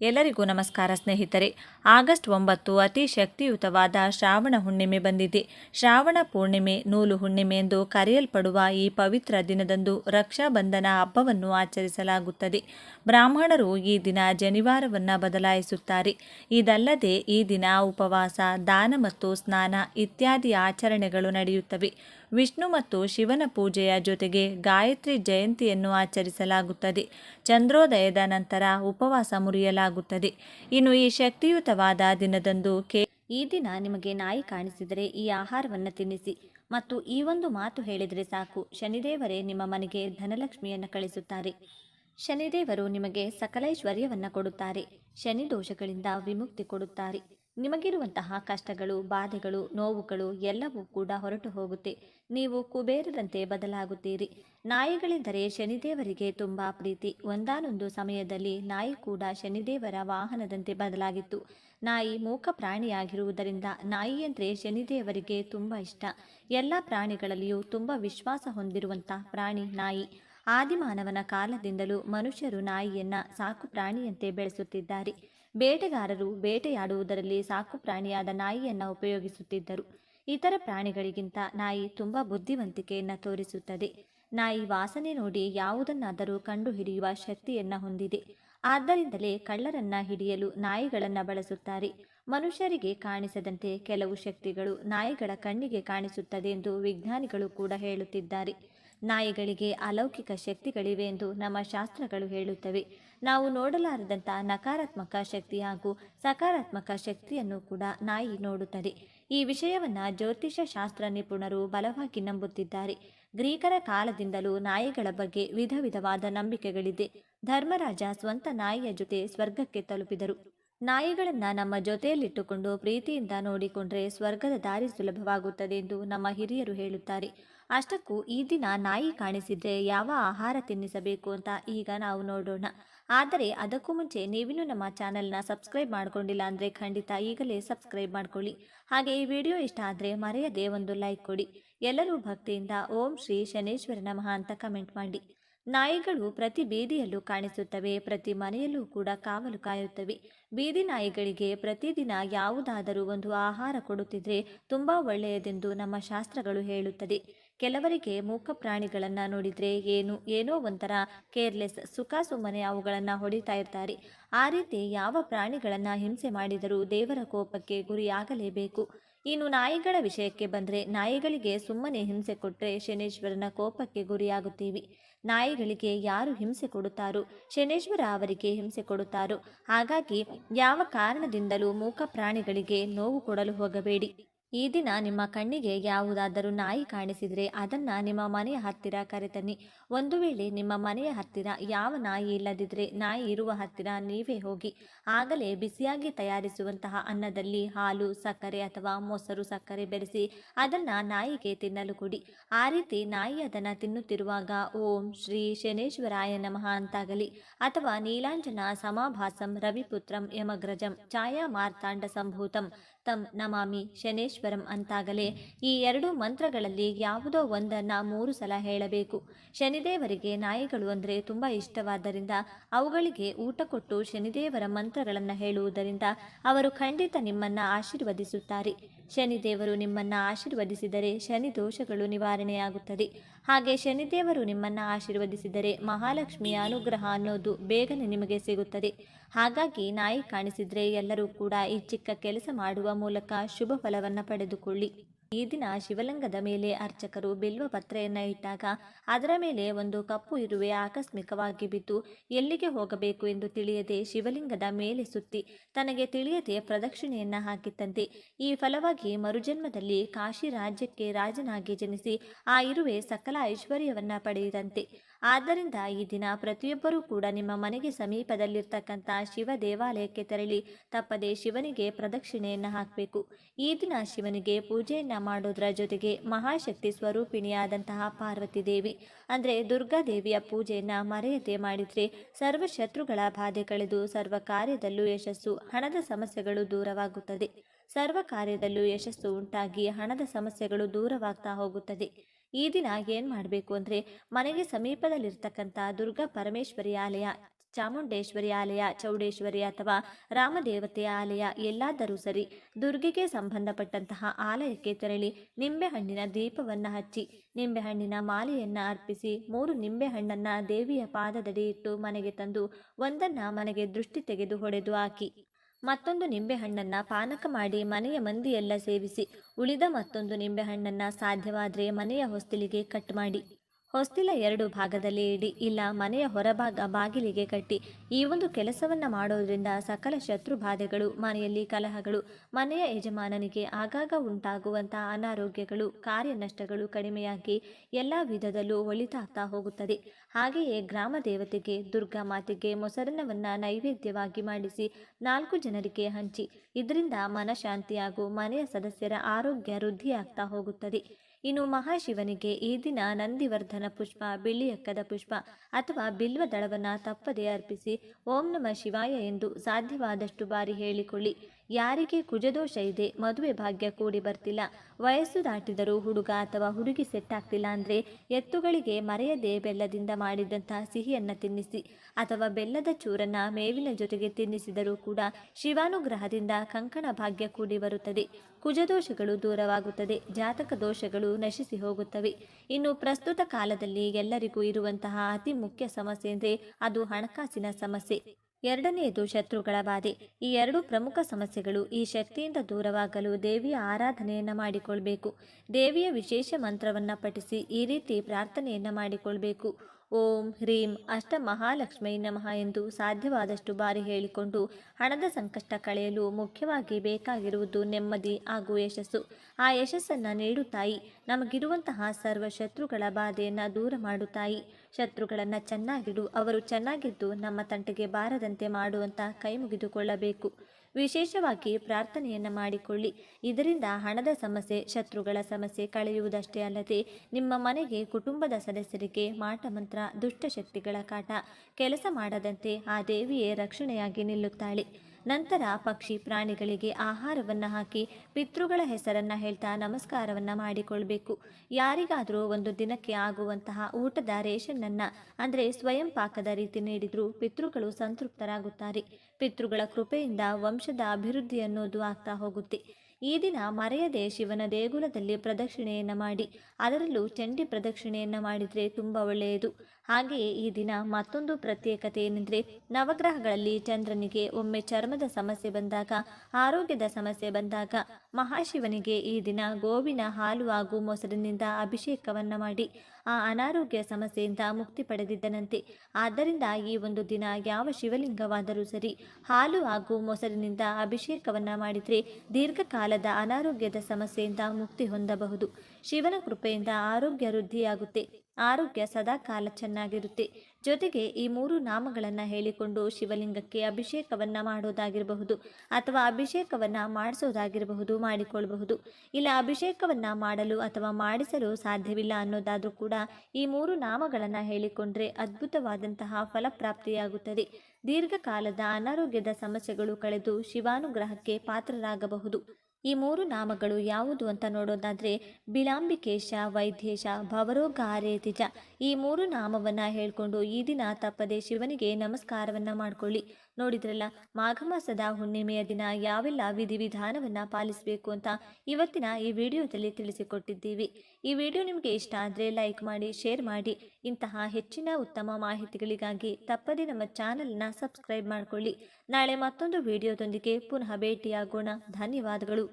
ಎಲ್ಲರಿಗೂ ನಮಸ್ಕಾರ ಸ್ನೇಹಿತರೆ. ಆಗಸ್ಟ್ ಒಂಬತ್ತು ಅತಿ ಶಕ್ತಿಯುತವಾದ ಶ್ರಾವಣ ಹುಣ್ಣಿಮೆ ಬಂದಿದೆ. ಶ್ರಾವಣ ಪೂರ್ಣಿಮೆ ನೂಲು ಹುಣ್ಣಿಮೆ ಎಂದು ಕರೆಯಲ್ಪಡುವ ಈ ಪವಿತ್ರ ದಿನದಂದು ರಕ್ಷಾಬಂಧನ ಹಬ್ಬವನ್ನು ಆಚರಿಸಲಾಗುತ್ತದೆ. ಬ್ರಾಹ್ಮಣರು ಈ ದಿನ ಜನಿವಾರವನ್ನು ಬದಲಾಯಿಸುತ್ತಾರೆ. ಇದಲ್ಲದೆ ಈ ದಿನ ಉಪವಾಸ, ದಾನ ಮತ್ತು ಸ್ನಾನ ಇತ್ಯಾದಿ ಆಚರಣೆಗಳು ನಡೆಯುತ್ತವೆ. ವಿಷ್ಣು ಮತ್ತು ಶಿವನ ಪೂಜೆಯ ಜೊತೆಗೆ ಗಾಯತ್ರಿ ಜಯಂತಿಯನ್ನು ಆಚರಿಸಲಾಗುತ್ತದೆ. ಚಂದ್ರೋದಯದ ನಂತರ ಉಪವಾಸ ಮುರಿಯಲಾಗುತ್ತದೆ. ಇನ್ನು ಈ ಶಕ್ತಿಯುತವಾದ ದಿನದಂದು ಕೇ ಈ ದಿನ ನಿಮಗೆ ನಾಯಿ ಕಾಣಿಸಿದರೆ ಈ ಆಹಾರವನ್ನು ತಿನ್ನಿಸಿ ಮತ್ತು ಈ ಒಂದು ಮಾತು ಹೇಳಿದರೆ ಸಾಕು. ಶನಿದೇವರೇ ನಿಮ್ಮ ಮನೆಗೆ ಧನಲಕ್ಷ್ಮಿಯನ್ನು ಕಳಿಸುತ್ತಾರೆ. ಶನಿದೇವರು ನಿಮಗೆ ಸಕಲೈಶ್ವರ್ಯವನ್ನು ಕೊಡುತ್ತಾರೆ. ಶನಿ ದೋಷಗಳಿಂದ ವಿಮುಕ್ತಿ ಕೊಡುತ್ತಾರೆ. ನಿಮಗಿರುವಂತಹ ಕಷ್ಟಗಳು, ಬಾಧೆಗಳು, ನೋವುಗಳು ಎಲ್ಲವೂ ಕೂಡ ಹೊರಟು ಹೋಗುತ್ತೆ. ನೀವು ಕುಬೇರದಂತೆ ಬದಲಾಗುತ್ತೀರಿ. ನಾಯಿಗಳೆಂದರೆ ಶನಿದೇವರಿಗೆ ತುಂಬ ಪ್ರೀತಿ. ಒಂದಾನೊಂದು ಸಮಯದಲ್ಲಿ ನಾಯಿ ಕೂಡ ಶನಿದೇವರ ವಾಹನದಂತೆ ಬದಲಾಗಿತ್ತು. ನಾಯಿ ಮೂಕ ಪ್ರಾಣಿಯಾಗಿರುವುದರಿಂದ ನಾಯಿ ಅಂದರೆ ಶನಿದೇವರಿಗೆ ತುಂಬ ಇಷ್ಟ. ಎಲ್ಲ ಪ್ರಾಣಿಗಳಲ್ಲಿಯೂ ತುಂಬ ವಿಶ್ವಾಸ ಹೊಂದಿರುವಂಥ ಪ್ರಾಣಿ ನಾಯಿ. ಆದಿಮಾನವನ ಕಾಲದಿಂದಲೂ ಮನುಷ್ಯರು ನಾಯಿಯನ್ನ ಸಾಕು ಪ್ರಾಣಿಯಂತೆ ಬೆಳೆಸುತ್ತಿದ್ದಾರೆ. ಬೇಟೆಗಾರರು ಬೇಟೆಯಾಡುವುದರಲ್ಲಿ ಸಾಕು ಪ್ರಾಣಿಯಾದ ನಾಯಿಯನ್ನು ಉಪಯೋಗಿಸುತ್ತಿದ್ದರು. ಇತರ ಪ್ರಾಣಿಗಳಿಗಿಂತ ನಾಯಿ ತುಂಬ ಬುದ್ಧಿವಂತಿಕೆಯನ್ನು ತೋರಿಸುತ್ತದೆ. ನಾಯಿ ವಾಸನೆ ನೋಡಿ ಯಾವುದನ್ನಾದರೂ ಕಂಡುಹಿಡಿಯುವ ಶಕ್ತಿಯನ್ನು ಹೊಂದಿದೆ. ಆದ್ದರಿಂದಲೇ ಕಳ್ಳರನ್ನ ಹಿಡಿಯಲು ನಾಯಿಗಳನ್ನು ಬಳಸುತ್ತಾರೆ. ಮನುಷ್ಯರಿಗೆ ಕಾಣಿಸದಂತೆ ಕೆಲವು ಶಕ್ತಿಗಳು ನಾಯಿಗಳ ಕಣ್ಣಿಗೆ ಕಾಣಿಸುತ್ತದೆ ಎಂದು ವಿಜ್ಞಾನಿಗಳು ಕೂಡ ಹೇಳುತ್ತಿದ್ದಾರೆ. ನಾಯಿಗಳಿಗೆ ಅಲೌಕಿಕ ಶಕ್ತಿಗಳಿವೆ ಎಂದು ನಮ್ಮ ಶಾಸ್ತ್ರಗಳು ಹೇಳುತ್ತವೆ. ನಾವು ನೋಡಲಾರದಂಥ ನಕಾರಾತ್ಮಕ ಶಕ್ತಿ ಹಾಗೂ ಸಕಾರಾತ್ಮಕ ಶಕ್ತಿಯನ್ನು ಕೂಡ ನಾಯಿ ನೋಡುತ್ತದೆ. ಈ ವಿಷಯವನ್ನು ಜ್ಯೋತಿಷ ಶಾಸ್ತ್ರ ನಿಪುಣರು ಬಲವಾಗಿ ನಂಬುತ್ತಿದ್ದಾರೆ. ಗ್ರೀಕರ ಕಾಲದಿಂದಲೂ ನಾಯಿಗಳ ಬಗ್ಗೆ ವಿಧ ವಿಧವಾದ ನಂಬಿಕೆಗಳಿದೆ. ಧರ್ಮರಾಜ ಸ್ವಂತ ನಾಯಿಯ ಜೊತೆ ಸ್ವರ್ಗಕ್ಕೆ ತಲುಪಿದರು. ನಾಯಿಗಳನ್ನ ನಮ್ಮ ಜೊತೆಯಲ್ಲಿಟ್ಟುಕೊಂಡು ಪ್ರೀತಿಯಿಂದ ನೋಡಿಕೊಂಡ್ರೆ ಸ್ವರ್ಗದ ದಾರಿ ಸುಲಭವಾಗುತ್ತದೆ ಎಂದು ನಮ್ಮ ಹಿರಿಯರು ಹೇಳುತ್ತಾರೆ. ಅಷ್ಟಕ್ಕೂ ಈ ದಿನ ನಾಯಿ ಕಾಣಿಸಿದ್ರೆ ಯಾವ ಆಹಾರ ತಿನ್ನಿಸಬೇಕು ಅಂತ ಈಗ ನಾವು ನೋಡೋಣ. ಆದರೆ ಅದಕ್ಕೂ ಮುಂಚೆ ನೀವಿನ್ನೂ ನಮ್ಮ ಚಾನೆಲ್ನ ಸಬ್ಸ್ಕ್ರೈಬ್ ಮಾಡ್ಕೊಂಡಿಲ್ಲ ಅಂದರೆ ಖಂಡಿತ ಈಗಲೇ ಸಬ್ಸ್ಕ್ರೈಬ್ ಮಾಡ್ಕೊಳ್ಳಿ. ಹಾಗೆ ಈ ವಿಡಿಯೋ ಇಷ್ಟ ಆದರೆ ಮರೆಯದೆ ಒಂದು ಲೈಕ್ ಕೊಡಿ. ಎಲ್ಲರೂ ಭಕ್ತಿಯಿಂದ ಓಂ ಶ್ರೀ ಶನೇಶ್ವರ ನಮಃ ಅಂತ ಕಮೆಂಟ್ ಮಾಡಿ. ನಾಯಿಗಳು ಪ್ರತಿ ಬೀದಿಯಲ್ಲೂ ಕಾಣಿಸುತ್ತವೆ, ಪ್ರತಿ ಮನೆಯಲ್ಲೂ ಕೂಡ ಕಾವಲು ಕಾಯುತ್ತವೆ. ಬೀದಿ ನಾಯಿಗಳಿಗೆ ಪ್ರತಿದಿನ ಯಾವುದಾದರೂ ಒಂದು ಆಹಾರ ಕೊಡುತ್ತಿದ್ರೆ ತುಂಬ ಒಳ್ಳೆಯದೆಂದು ನಮ್ಮ ಶಾಸ್ತ್ರಗಳು ಹೇಳುತ್ತದೆ. ಕೆಲವರಿಗೆ ಮೂಕ ಪ್ರಾಣಿಗಳನ್ನು ನೋಡಿದರೆ ಏನು, ಏನೋ ಒಂಥರ ಕೇರ್ಲೆಸ್, ಸುಖ ಸುಮ್ಮನೆ ಅವುಗಳನ್ನು ಹೊಡಿತಾ ಇರ್ತಾರೆ. ಆ ರೀತಿ ಯಾವ ಪ್ರಾಣಿಗಳನ್ನು ಹಿಂಸೆ ಮಾಡಿದರೂ ದೇವರ ಕೋಪಕ್ಕೆ ಗುರಿಯಾಗಲೇಬೇಕು. ಇನ್ನು ನಾಯಿಗಳ ವಿಷಯಕ್ಕೆ ಬಂದರೆ ನಾಯಿಗಳಿಗೆ ಸುಮ್ಮನೆ ಹಿಂಸೆ ಕೊಟ್ಟರೆ ಶನೇಶ್ವರನ ಕೋಪಕ್ಕೆ ಗುರಿಯಾಗುತ್ತೀವಿ. ನಾಯಿಗಳಿಗೆ ಯಾರು ಹಿಂಸೆ ಕೊಡುತ್ತಾರೋ ಶನೇಶ್ವರ ಅವರಿಗೆ ಹಿಂಸೆ ಕೊಡುತ್ತಾರೋ. ಹಾಗಾಗಿ ಯಾವ ಕಾರಣದಿಂದಲೂ ಮೂಕ ಪ್ರಾಣಿಗಳಿಗೆ ನೋವು ಕೊಡಲು ಹೋಗಬೇಡಿ. ಈ ದಿನ ನಿಮ್ಮ ಕಣ್ಣಿಗೆ ಯಾವುದಾದರೂ ನಾಯಿ ಕಾಣಿಸಿದರೆ ಅದನ್ನು ನಿಮ್ಮ ಮನೆಯ ಹತ್ತಿರ ಕರೆತನ್ನಿ. ಒಂದು ವೇಳೆ ನಿಮ್ಮ ಮನೆಯ ಹತ್ತಿರ ಯಾವ ನಾಯಿ ಇಲ್ಲದಿದ್ದರೆ ನಾಯಿ ಇರುವ ಹತ್ತಿರ ನೀವೇ ಹೋಗಿ. ಆಗಲೇ ಬಿಸಿಯಾಗಿ ತಯಾರಿಸುವಂತಹ ಅನ್ನದಲ್ಲಿ ಹಾಲು, ಸಕ್ಕರೆ ಅಥವಾ ಮೊಸರು, ಸಕ್ಕರೆ ಬೆರೆಸಿ ಅದನ್ನು ನಾಯಿಗೆ ತಿನ್ನಲು ಕೊಡಿ. ಆ ರೀತಿ ನಾಯಿ ಅದನ್ನು ತಿನ್ನುತ್ತಿರುವಾಗ ಓಂ ಶ್ರೀ ಶನೇಶ್ವರಾಯ ನಮಃ ಅಂತಾಗಲಿ ಅಥವಾ ನೀಲಾಂಜನ ಸಮಾಭಾಸಂ ರವಿಪುತ್ರಂ ಯಮಗ್ರಜಂ ಛಾಯಾ ಮಾರ್ತಾಂಡ ಸಂಭೂತಂ ತಂ ನಮಾಮಿ ಶನೇಶ್ವರಂ ಅಂತಾಗಲೇ ಈ ಎರಡು ಮಂತ್ರಗಳಲ್ಲಿ ಯಾವುದೋ ಒಂದನ್ನು ಮೂರು ಸಲ ಹೇಳಬೇಕು. ಶನಿದೇವರಿಗೆ ನಾಯಿಗಳು ಅಂದರೆ ತುಂಬ ಇಷ್ಟವಾದ್ದರಿಂದ ಅವುಗಳಿಗೆ ಊಟ ಕೊಟ್ಟು ಶನಿದೇವರ ಮಂತ್ರಗಳನ್ನು ಹೇಳುವುದರಿಂದ ಅವರು ಖಂಡಿತ ನಿಮ್ಮನ್ನು ಆಶೀರ್ವದಿಸುತ್ತಾರೆ. ಶನಿದೇವರು ನಿಮ್ಮನ್ನು ಆಶೀರ್ವದಿಸಿದರೆ ಶನಿ ದೋಷಗಳು ನಿವಾರಣೆಯಾಗುತ್ತದೆ. ಹಾಗೆ ಶನಿದೇವರು ನಿಮ್ಮನ್ನು ಆಶೀರ್ವದಿಸಿದರೆ ಮಹಾಲಕ್ಷ್ಮಿಯ ಅನುಗ್ರಹ ಅನ್ನೋದು ಬೇಗನೆ ನಿಮಗೆ ಸಿಗುತ್ತದೆ. ಹಾಗಾಗಿ ನಾಯಿ ಕಾಣಿಸಿದರೆ ಎಲ್ಲರೂ ಕೂಡ ಈ ಚಿಕ್ಕ ಕೆಲಸ ಮಾಡುವ ಮೂಲಕ ಶುಭ ಫಲವನ್ನು ಪಡೆದುಕೊಳ್ಳಿ. ಈ ದಿನ ಶಿವಲಿಂಗದ ಮೇಲೆ ಅರ್ಚಕರು ಬಿಲ್ವ ಪತ್ರೆಯನ್ನ ಇಟ್ಟಾಗ ಅದರ ಮೇಲೆ ಒಂದು ಕಪ್ಪು ಇರುವೆ ಆಕಸ್ಮಿಕವಾಗಿ ಬಿದ್ದು ಎಲ್ಲಿಗೆ ಹೋಗಬೇಕು ಎಂದು ತಿಳಿಯದೆ ಶಿವಲಿಂಗದ ಮೇಲೆ ಸುತ್ತಿ ತನಗೆ ತಿಳಿಯದೆ ಪ್ರದಕ್ಷಿಣೆಯನ್ನ ಹಾಕಿತ್ತಂತೆ. ಈ ಫಲವಾಗಿ ಮರುಜನ್ಮದಲ್ಲಿ ಕಾಶಿ ರಾಜ್ಯಕ್ಕೆ ರಾಜನಾಗಿ ಜನಿಸಿ ಆ ಇರುವೆ ಸಕಲ ಐಶ್ವರ್ಯವನ್ನ ಪಡೆಯುವಂತೆ ಆದ್ದರಿಂದ ಈ ದಿನ ಪ್ರತಿಯೊಬ್ಬರೂ ಕೂಡ ನಿಮ್ಮ ಮನೆಗೆ ಸಮೀಪದಲ್ಲಿರ್ತಕ್ಕಂಥ ಶಿವ ದೇವಾಲಯಕ್ಕೆ ತೆರಳಿ ತಪ್ಪದೆ ಶಿವನಿಗೆ ಪ್ರದಕ್ಷಿಣೆಯನ್ನು ಹಾಕಬೇಕು. ಈ ದಿನ ಶಿವನಿಗೆ ಪೂಜೆಯನ್ನು ಮಾಡೋದರ ಜೊತೆಗೆ ಮಹಾಶಕ್ತಿ ಸ್ವರೂಪಿಣಿಯಾದಂತಹ ಪಾರ್ವತಿ ದೇವಿ, ಅಂದರೆ ದುರ್ಗಾದೇವಿಯ ಪೂಜೆಯನ್ನು ಮರೆಯದೆ ಮಾಡಿದರೆ ಸರ್ವ ಶತ್ರುಗಳ ಬಾಧೆ ಕಳೆದು ಸರ್ವ ಕಾರ್ಯದಲ್ಲೂ ಯಶಸ್ಸು, ಹಣದ ಸಮಸ್ಯೆಗಳು ದೂರವಾಗುತ್ತದೆ. ಸರ್ವ ಕಾರ್ಯದಲ್ಲೂ ಯಶಸ್ಸು ಉಂಟಾಗಿ ಹಣದ ಸಮಸ್ಯೆಗಳು ದೂರವಾಗ್ತಾ ಹೋಗುತ್ತದೆ. ಈ ದಿನ ಏನು ಮಾಡಬೇಕು ಅಂದರೆ ಮನೆಗೆ ಸಮೀಪದಲ್ಲಿರ್ತಕ್ಕಂಥ ದುರ್ಗಾ ಪರಮೇಶ್ವರಿ ಆಲಯ, ಚಾಮುಂಡೇಶ್ವರಿ ಆಲಯ, ಚೌಡೇಶ್ವರಿ ಅಥವಾ ರಾಮದೇವತೆಯ ಆಲಯ ಎಲ್ಲಾದರೂ ಸರಿ ದುರ್ಗೆಗೆ ಸಂಬಂಧಪಟ್ಟಂತಹ ಆಲಯಕ್ಕೆ ತೆರಳಿ ನಿಂಬೆಹಣ್ಣಿನ ದೀಪವನ್ನು ಹಚ್ಚಿ ನಿಂಬೆಹಣ್ಣಿನ ಮಾಲೆಯನ್ನು ಅರ್ಪಿಸಿ, ಮೂರು ನಿಂಬೆಹಣ್ಣನ್ನು ದೇವಿಯ ಪಾದದಡಿ ಇಟ್ಟು ಮನೆಗೆ ತಂದು ಒಂದನ್ನು ಮನೆಗೆ ದೃಷ್ಟಿ ತೆಗೆದು ಹೊಡೆದು ಹಾಕಿ. ಮತ್ತೊಂದು ನಿಂಬೆಹಣ್ಣನ್ನು ಪಾನಕ ಮಾಡಿ ಮನೆಯ ಮಂದಿಯೆಲ್ಲ ಸೇವಿಸಿ, ಉಳಿದ ಮತ್ತೊಂದು ನಿಂಬೆಹಣ್ಣನ್ನು ಸಾಧ್ಯವಾದರೆ ಮನೆಯ ಹೊಸ್ತಿಲಿಗೆ ಕಟ್ ಮಾಡಿ. ಹೊಸ್ತಿಲ ಎರಡು ಭಾಗದಲ್ಲಿ ಇಡಿ, ಇಲ್ಲ ಮನೆಯ ಹೊರಭಾಗ ಬಾಗಿಲಿಗೆ ಕಟ್ಟಿ. ಈ ಒಂದು ಕೆಲಸವನ್ನ ಮಾಡೋದ್ರಿಂದ ಸಕಲ ಶತ್ರು ಬಾಧೆಗಳು ಮನೆಯಲ್ಲಿ ಕಲಹಗಳು, ಮನೆಯ ಯಜಮಾನನಿಗೆ ಆಗಾಗ ಉಂಟಾಗುವಂತಹ ಅನಾರೋಗ್ಯಗಳು, ಕಾರ್ಯನಷ್ಟಗಳು ಕಡಿಮೆಯಾಗಿ ಎಲ್ಲ ವಿಧದಲ್ಲೂ ಒಳಿತಾಗ್ತಾ ಹೋಗುತ್ತದೆ. ಹಾಗೆಯೇ ಗ್ರಾಮ ದೇವತೆಗೆ, ದುರ್ಗಾ ಮಾತೆಗೆ ಮೊಸರನ್ನವನ್ನ ನೈವೇದ್ಯವಾಗಿ ಮಾಡಿಸಿ ನಾಲ್ಕು ಜನರಿಗೆ ಹಂಚಿ. ಇದರಿಂದ ಮನಃಶಾಂತಿ ಹಾಗೂ ಮನೆಯ ಸದಸ್ಯರ ಆರೋಗ್ಯ ವೃದ್ಧಿಯಾಗ್ತಾ ಹೋಗುತ್ತದೆ. ಇನ್ನು ಮಹಾಶಿವನಿಗೆ ಈ ದಿನ ನಂದಿವರ್ಧನ ಪುಷ್ಪ ಬಿಳಿಯಕ್ಕದ ಪುಷ್ಪ ಅಥವಾ ಬಿಲ್ವ ದಳವನ್ನು ತಪ್ಪದೆ ಅರ್ಪಿಸಿ ಓಂ ನಮ ಶಿವಾಯ ಎಂದು ಸಾಧ್ಯವಾದಷ್ಟು ಬಾರಿ ಹೇಳಿಕೊಳ್ಳಿ. ಯಾರಿಗೆ ಕುಜದೋಷ ಇದೆ, ಮದುವೆ ಭಾಗ್ಯ ಕೂಡಿ ಬರ್ತಿಲ್ಲ. ವಯಸ್ಸು ದಾಟಿದರೂ ಹುಡುಗ ಅಥವಾ ಹುಡುಗಿ ಸೆಟ್ ಆಗ್ತಿಲ್ಲ ಅಂದರೆ ಎತ್ತುಗಳಿಗೆ ಮರೆಯದೆ ಬೆಲ್ಲದಿಂದ ಮಾಡಿದಂತಹ ಸಿಹಿಯನ್ನು ತಿನ್ನಿಸಿ. ಅಥವಾ ಬೆಲ್ಲದ ಚೂರನ್ನ ಮೇವಿನ ಜೊತೆಗೆ ತಿನ್ನಿಸಿದರೂ ಕೂಡ ಶಿವಾನುಗ್ರಹದಿಂದ ಕಂಕಣ ಭಾಗ್ಯ ಕೂಡಿ ಬರುತ್ತದೆ. ಕುಜದೋಷಗಳು ದೂರವಾಗುತ್ತದೆ, ಜಾತಕ ದೋಷಗಳು ನಶಿಸಿ ಹೋಗುತ್ತವೆ. ಇನ್ನು ಪ್ರಸ್ತುತ ಕಾಲದಲ್ಲಿ ಎಲ್ಲರಿಗೂ ಇರುವಂತಹ ಅತಿ ಮುಖ್ಯ ಸಮಸ್ಯೆ ಅಂದರೆ ಅದು ಹಣಕಾಸಿನ ಸಮಸ್ಯೆ. ಎರಡನೆಯದು ಶತ್ರುಗಳ ಬಾಧೆ ಈ ಎರಡು ಪ್ರಮುಖ ಸಮಸ್ಯೆಗಳು ಈ ಶಕ್ತಿಯಿಂದ ದೂರವಾಗಲು ದೇವಿಯ ಆರಾಧನೆಯನ್ನು ಮಾಡಿಕೊಳ್ಬೇಕು. ದೇವಿಯ ವಿಶೇಷ ಮಂತ್ರವನ್ನು ಪಠಿಸಿ ಈ ರೀತಿ ಪ್ರಾರ್ಥನೆಯನ್ನು ಮಾಡಿಕೊಳ್ಬೇಕು. ಓಂ ಹ್ರೀಂ ಅಷ್ಟ ಮಹಾಲಕ್ಷ್ಮೈ ನಮಃ ಎಂದು ಸಾಧ್ಯವಾದಷ್ಟು ಬಾರಿ ಹೇಳಿಕೊಂಡು ಹಣದ ಸಂಕಷ್ಟ ಕಳೆಯಲು ಮುಖ್ಯವಾಗಿ ಬೇಕಾಗಿರುವುದು ನೆಮ್ಮದಿ ಹಾಗೂ ಯಶಸ್ಸು. ಆ ಯಶಸ್ಸನ್ನು ನೀಡುತ್ತಾಯಿ ನಮಗಿರುವಂತಹ ಸರ್ವ ಶತ್ರುಗಳ ಬಾಧೆಯನ್ನು ದೂರ ಮಾಡುತ್ತಾಯಿ ಶತ್ರುಗಳನ್ನು ಚೆನ್ನಾಗಿಡು, ಅವರು ಚೆನ್ನಾಗಿದ್ದು ನಮ್ಮ ತಂಟೆಗೆ ಬಾರದಂತೆ ಮಾಡುವಂತ ಕೈ ಮುಗಿದುಕೊಳ್ಳಬೇಕು. ವಿಶೇಷವಾಗಿ ಪ್ರಾರ್ಥನೆಯನ್ನು ಮಾಡಿಕೊಳ್ಳಿ. ಇದರಿಂದ ಹಣದ ಸಮಸ್ಯೆ, ಶತ್ರುಗಳ ಸಮಸ್ಯೆ ಕಳೆಯುವುದಷ್ಟೇ ಅಲ್ಲದೆ ನಿಮ್ಮ ಮನೆಗೆ ಕುಟುಂಬದ ಸದಸ್ಯರಿಗೆ ಮಾಟಮಂತ್ರ ದುಷ್ಟಶಕ್ತಿಗಳ ಕಾಟ, ಕೆಲಸ ಮಾಡದಂತೆ ಆ ದೇವಿಯೇ ರಕ್ಷಣೆಯಾಗಿ ನಿಲ್ಲುತ್ತಾಳೆ. ನಂತರ ಪಕ್ಷಿ ಪ್ರಾಣಿಗಳಿಗೆ ಆಹಾರವನ್ನು ಹಾಕಿ ಪಿತೃಗಳ ಹೆಸರನ್ನು ಹೇಳ್ತಾ ನಮಸ್ಕಾರವನ್ನು ಮಾಡಿಕೊಳ್ಬೇಕು. ಯಾರಿಗಾದರೂ ಒಂದು ದಿನಕ್ಕೆ ಆಗುವಂತಹ ಊಟದ ರೇಷನ್ನನ್ನು, ಅಂದರೆ ಸ್ವಯಂ ಪಾಕದ ರೀತಿ ನೀಡಿದರೂ ಪಿತೃಗಳು ಸಂತೃಪ್ತರಾಗುತ್ತಾರೆ. ಪಿತೃಗಳ ಕೃಪೆಯಿಂದ ವಂಶದ ಅಭಿವೃದ್ಧಿ ಅನ್ನೋದು ಆಗ್ತಾ ಹೋಗುತ್ತೆ. ಈ ದಿನ ಮರೆಯದೆ ಶಿವನ ದೇಗುಲದಲ್ಲಿ ಪ್ರದಕ್ಷಿಣೆಯನ್ನು ಮಾಡಿ, ಅದರಲ್ಲೂ ಚಂಡಿ ಪ್ರದಕ್ಷಿಣೆಯನ್ನು ಮಾಡಿದರೆ ತುಂಬ ಒಳ್ಳೆಯದು. ಹಾಗೆಯೇ ಈ ದಿನ ಮತ್ತೊಂದು ಪ್ರತ್ಯೇಕತೆ ಏನೆಂದರೆ, ನವಗ್ರಹಗಳಲ್ಲಿ ಚಂದ್ರನಿಗೆ ಒಮ್ಮೆ ಚರ್ಮದ ಸಮಸ್ಯೆ ಬಂದಾಗ, ಆರೋಗ್ಯದ ಸಮಸ್ಯೆ ಬಂದಾಗ ಮಹಾಶಿವನಿಗೆ ಈ ದಿನ ಗೋವಿನ ಹಾಲು ಹಾಗೂ ಮೊಸರಿನಿಂದ ಅಭಿಷೇಕವನ್ನು ಮಾಡಿ ಆ ಅನಾರೋಗ್ಯ ಸಮಸ್ಯೆಯಿಂದ ಮುಕ್ತಿ ಪಡೆದಿದ್ದನಂತೆ. ಆದ್ದರಿಂದ ಈ ಒಂದು ದಿನ ಯಾವ ಶಿವಲಿಂಗವಾದರೂ ಸರಿ, ಹಾಲು ಹಾಗೂ ಮೊಸರಿನಿಂದ ಅಭಿಷೇಕವನ್ನು ಮಾಡಿದರೆ ದೀರ್ಘಕಾಲದ ಅನಾರೋಗ್ಯದ ಸಮಸ್ಯೆಯಿಂದ ಮುಕ್ತಿ ಹೊಂದಬಹುದು. ಶಿವನ ಕೃಪೆಯಿಂದ ಆರೋಗ್ಯ ವೃದ್ಧಿಯಾಗುತ್ತೆ. ಆರೋಗ್ಯ ಸದಾಕಾಲ ಚೆನ್ನಾಗಿರುತ್ತೆ. ಜೊತೆಗೆ ಈ ಮೂರು ನಾಮಗಳನ್ನು ಹೇಳಿಕೊಂಡು ಶಿವಲಿಂಗಕ್ಕೆ ಅಭಿಷೇಕವನ್ನು ಮಾಡೋದಾಗಿರಬಹುದು ಅಥವಾ ಅಭಿಷೇಕವನ್ನು ಮಾಡಿಸೋದಾಗಿರಬಹುದು ಮಾಡಿಕೊಳ್ಳಬಹುದು ಇಲ್ಲ ಅಭಿಷೇಕವನ್ನು ಮಾಡಲು ಅಥವಾ ಮಾಡಿಸಲು ಸಾಧ್ಯವಿಲ್ಲ ಅನ್ನೋದಾದರೂ ಕೂಡ ಈ ಮೂರು ನಾಮಗಳನ್ನು ಹೇಳಿಕೊಂಡ್ರೆ ಅದ್ಭುತವಾದಂತಹ ಫಲಪ್ರಾಪ್ತಿಯಾಗುತ್ತದೆ. ದೀರ್ಘಕಾಲದ ಅನಾರೋಗ್ಯದ ಸಮಸ್ಯೆಗಳು ಕಳೆದು ಶಿವಾನುಗ್ರಹಕ್ಕೆ ಪಾತ್ರರಾಗಬಹುದು. ಈ ಮೂರು ನಾಮಗಳು ಯಾವುದು ಅಂತ ನೋಡೋದಾದ್ರೆ ಬಿಳಾಂಬಿಕೇಶ, ವೈದ್ಯೇಶ ಭವರೋಗಾರೇತಿಜ ಈ ಮೂರು ನಾಮವನ್ನು ಹೇಳಿಕೊಂಡು ಈ ದಿನ ತಪ್ಪದೆ ಶಿವನಿಗೆ ನಮಸ್ಕಾರವನ್ನ ಮಾಡ್ಕೊಳ್ಳಿ. ನೋಡಿದ್ರಲ್ಲ, ಮಾಘ ಮಾಸದ ಹುಣ್ಣಿಮೆಯ ದಿನ ಯಾವೆಲ್ಲ ವಿಧಿವಿಧಾನವನ್ನು ಪಾಲಿಸಬೇಕು ಅಂತ ಇವತ್ತಿನ ಈ ವಿಡಿಯೋದಲ್ಲಿ ತಿಳಿಸಿಕೊಟ್ಟಿದ್ದೀವಿ. ಈ ವಿಡಿಯೋ ನಿಮಗೆ ಇಷ್ಟ ಆದರೆ ಲೈಕ್ ಮಾಡಿ, ಶೇರ್ ಮಾಡಿ. ಇಂತಹ ಹೆಚ್ಚಿನ ಉತ್ತಮ ಮಾಹಿತಿಗಳಿಗಾಗಿ ತಪ್ಪದೆ ನಮ್ಮ ಚಾನಲ್ನ ಸಬ್ಸ್ಕ್ರೈಬ್ ಮಾಡಿಕೊಳ್ಳಿ. ನಾಳೆ ಮತ್ತೊಂದು ವಿಡಿಯೋದೊಂದಿಗೆ ಪುನಃ ಭೇಟಿಯಾಗೋಣ. ಧನ್ಯವಾದಗಳು.